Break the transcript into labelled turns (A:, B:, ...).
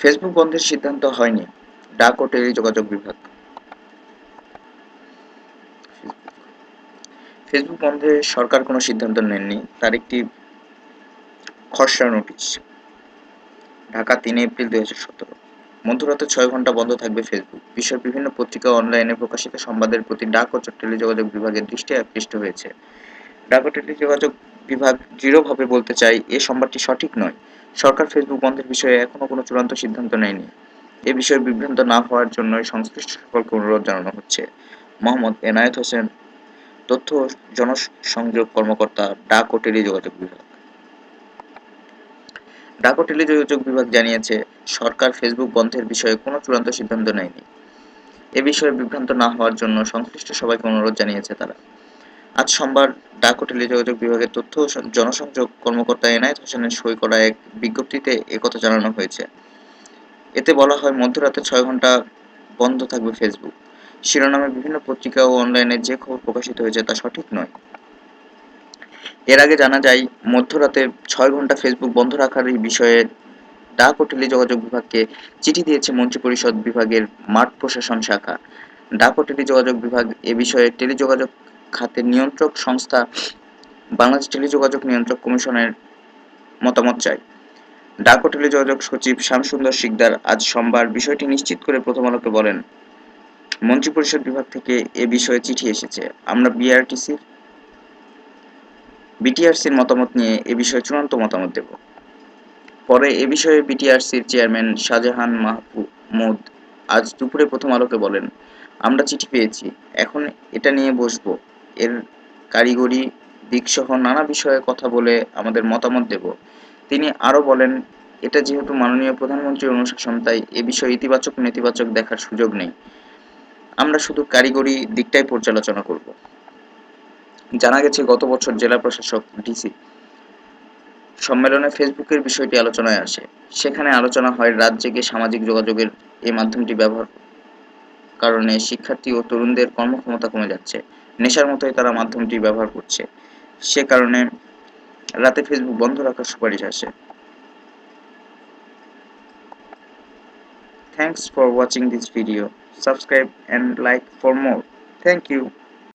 A: Facebook বন্ধের সিদ্ধান্ত হয়নি। ডাক ও টেলিযোগাযোগ বিভাগ। ফেসবুক বন্ধে সরকার কোনো সিদ্ধান্ত নেননি। তার একটি খসড়া নোটিশ। ঢাকা তিন এপ্রিল দুই হাজার সতেরো। মধ্যরাতে ছয় ঘণ্টা বন্ধ থাকবে ফেসবুক। বিশ্বের বিভিন্ন পত্রিকা অনলাইনে প্রকাশিত সংবাদের প্রতি ডাক ও টেলিযোগাযোগ বিভাগের দৃষ্টি আকৃষ্ট হয়েছে। ডাক ও টেলিযোগাযোগ বিভাগ দৃঢ়ভাবে বলতে চাই এ সংবাদটি সঠিক নয়। সরকার ফেসবুক বন্ধের বিষয়ে এখনও কোনো চূড়ান্ত সিদ্ধান্ত নেয়নি। এ বিষয়ে বিভ্রান্ত না হওয়ার জন্য সংশ্লিষ্ট সকলকে অনুরোধ জানানো হচ্ছে। মোহাম্মদ এনায়েত হোসেন, তথ্য জনসংযোগ কর্মকর্তা, ডাক ও টেলিযোগাযোগ বিভাগ। ডাক ও টেলিযোগাযোগ বিভাগ জানিয়েছে, সরকার ফেসবুক বন্ধের বিষয়ে কোনো চূড়ান্ত সিদ্ধান্ত নেয়নি। এ বিষয়ে বিভ্রান্ত না হওয়ার জন্য সংশ্লিষ্ট সবাইকে অনুরোধ জানিয়েছে তারা। আজ সোমবার ডাক ও টেলিযোগাযোগ বিভাগের তথ্য ও জনসংযোগ কর্মকর্তা এনায়েত হোসেনের সই করা এক বিজ্ঞপ্তিতে একথা জানানো হয়েছে। এতে বলা হয়, মধ্যরাতে ছয় ঘণ্টা বন্ধ থাকবে ফেসবুক। শিরোনামে বিভিন্ন পত্রিকা ও অনলাইনে যে খবর প্রকাশিত হয়েছে তা সঠিক নয়। এর আগে জানা যায়, মধ্যরাতে ছয় ঘণ্টা ফেসবুক বন্ধ রাখার এই বিষয়ে ডাক ও টেলিযোগাযোগ বিভাগকে চিঠি দিয়েছে মন্ত্রিপরিষদ বিভাগের মাঠ প্রশাসন শাখা। ডাক ও টেলিযোগাযোগ বিভাগ এ বিষয়ে টেলিযোগাযোগ খাতের নিয়ন্ত্রক সংস্থা বাংলাদেশ টেলিযোগাযোগ নিয়ন্ত্রক কমিশনের মতামত চাই ডাক টেলিযোগাযোগ সচিব শ্যামসুন্দর শিকদার আজ সোমবার বিষয়টি নিশ্চিত করে প্রথম আলোকে বলেন, মন্ত্রিপরিষদ বিভাগ থেকে এ বিষয়ে চিঠি এসেছে। আমরা বিআরটিসির, বিটিআরসির মতামত নিয়ে এ বিষয়ে চূড়ান্ত মতামত দেব। পরে এ বিষয়ে বিটিআরসির চেয়ারম্যান শাহজাহান মাহমুদ আজ দুপুরে প্রথম আলোকে বলেন, আমরা চিঠি পেয়েছি, এখন এটা নিয়ে বসবো। এর কারিগরি দিকসহ নানা বিষয়ে কথা বলে আমাদের মতামত দেব। তিনি আরও বলেন, এটা যেহেতু মাননীয় প্রধানমন্ত্রীর অনুশাসন, তাই এ বিষয়ে ইতিবাচক, নেতিবাচক দেখার সুযোগ নেই। আমরা শুধু কারিগরি দিকটাই পর্যালোচনা করব। জানা গেছে, গত বছর জেলা প্রশাসক, ডিসি সম্মেলনে ফেসবুকের বিষয়টি আলোচনায় আসে। সেখানে আলোচনা হয় জেগে সামাজিক যোগাযোগের এই মাধ্যমটি ব্যবহার কারণে শিক্ষার্থী ও তরুণদের কর্মক্ষমতা কমে যাচ্ছে। নেশার মতোই তারা মাধ্যমটি ব্যবহার করছে। সে কারণে রাতে ফেসবুক বন্ধ রাখার সুপারিশ আসে। Thanks for watching this video subscribe and like for more thank you